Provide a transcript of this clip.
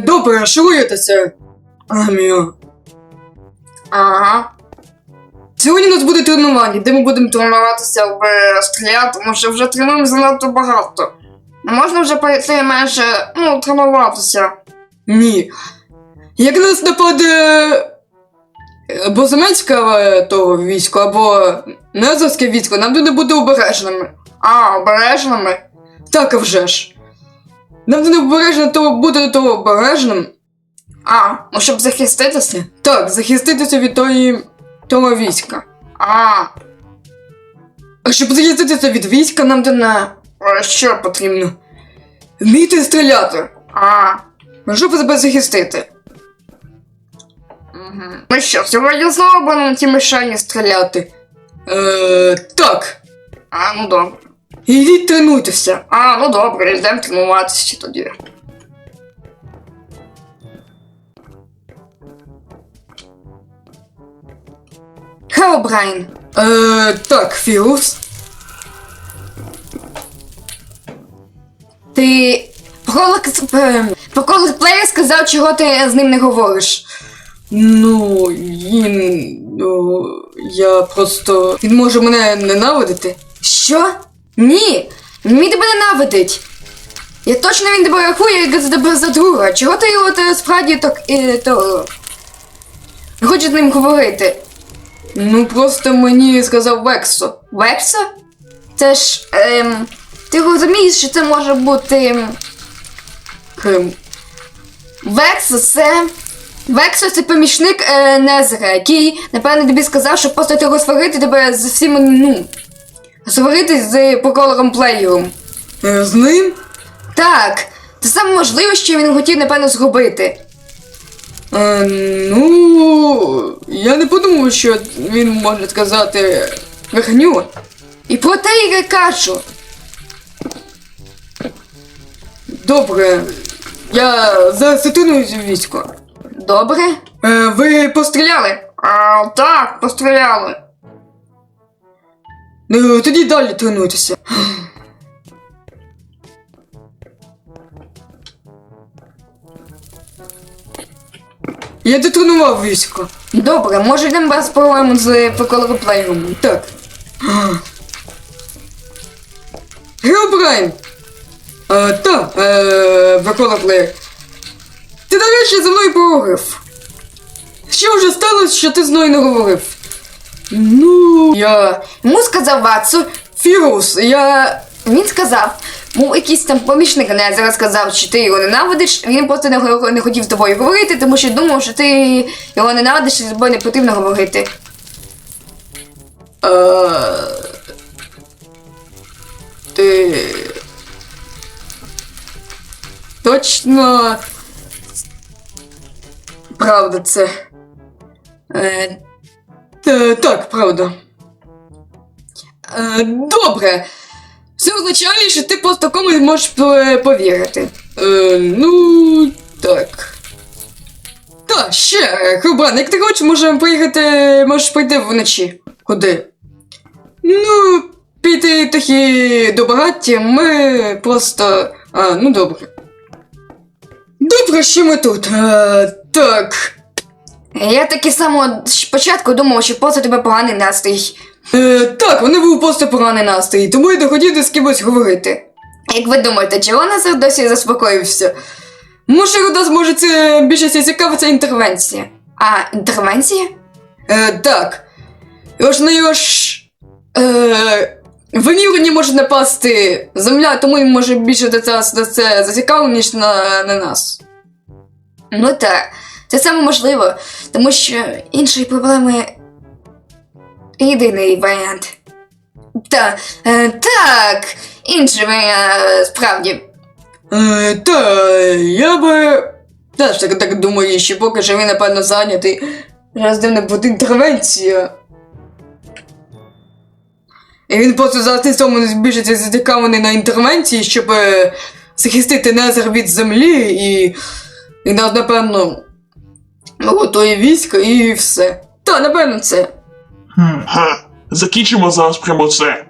Добре, шуруєтеся. Амію. Ага. Сьогодні у нас буде тренування, де ми будемо тренуватися в е, стріляти, тому що вже тренуємо занадто багато. Не можна вже пойти менше, ну, тренуватися. Ні. Як нас нападе е, або е, то військо, або Незовське військо, нам треба бути обережними. А, обережними. Так, а вже ж. Нам треба обережно то бути то обережним. А, ну щоб захиститися. Так, захиститися від тої того війська. А, А щоб захиститися від війська, нам треба а що потрібно? вміти стріляти. А, Щоб себе захистити. угу. Ми що, сьогодні знову будемо ті мишені стріляти? Е, так. А, ну добре. Ідіть тренуйтеся. А, ну добре, йдемо тренуватися тоді. Хелло, Брайан. Е, так, Фіус. Ти прокол е, плеєр сказав, чого ти з ним не говориш. Ну, він. Ну, я просто. Він може мене ненавидити. Що? Ні! Він тебе ненавидить. Я точно він тебе рахує як за тебе за друга. Чого ти його справді так е, то. не Хочеш з ним говорити? Ну, просто мені сказав Вексо. Вексо? Це ж. Ем, ти розумієш, що це може бути. ем. Вексо це. Вексо це помічник е, Незера, який, напевно, тобі сказав, що просто ти розсварити тебе з всіма, ну. Сварити з проколором плеєром. Е, з ним? Так, це саме можливе, що він хотів, напевно, зробити. Е, ну. Я не подумав, що він може сказати брехню. І про те я й кажу. Добре. Я у військо. Добре? Е, ви постріляли? А, так, постріляли. Ну, тоді далі тренуйтеся. Я дотренував військо. Добре, може йдемо без проблем з проколором плеєром. Так. Геобрайн! Та, е, Викола Плеєр. Ти нарешті зі мною поговорив. Що вже сталося, що ти з мною не говорив? Ну. Я. Йому сказав Ватсу, Фірус, я. він сказав, мов якийсь там помічник Незера сказав, що ти його ненавидиш, він просто не, не хотів з тобою говорити, тому що думав, що ти його ненавидиш і з тобою не потрібно говорити. А... Ти. Точно. Правда це. Е, та, так, правда. Е, добре. Це означає, що ти просто комусь можеш по- повірити. Е, ну, так. Та, ще, Хубан, як ти хочеш, можемо поїхати, можеш пойти вночі. Куди? Ну, піти такі до багаття, ми просто. А, ну добре. Добре, що ми тут. А, так. Я таки з самого спочатку думав, що просто тебе поганий настрій. Е, так, вони був просто поганий настрій, тому й доходіти з кимось говорити. Як ви думаєте, чого Назар досі заспокоївся? Може, Рудас може це більше цікавиться інтервенція. А, інтервенція? Е, так. Його на ж. Е, в може напасти земля, тому їм може більше до це, до це зацікавлено, ніж на, на нас. Ну так, це саме можливо, тому що іншої проблеми єдиний варіант. Та, е, так, інший варіант, справді. Е, та, я би. Теж так, так думаю, що поки що він, напевно, зайнятий. Раз не буде інтервенція. І він просто зараз цьому більше зацікавлений на інтервенції, щоб е, захистити Незер від землі і. І нас, напевно, готує військо і все. Та, напевно, це. Ха, закінчимо зараз прямо це.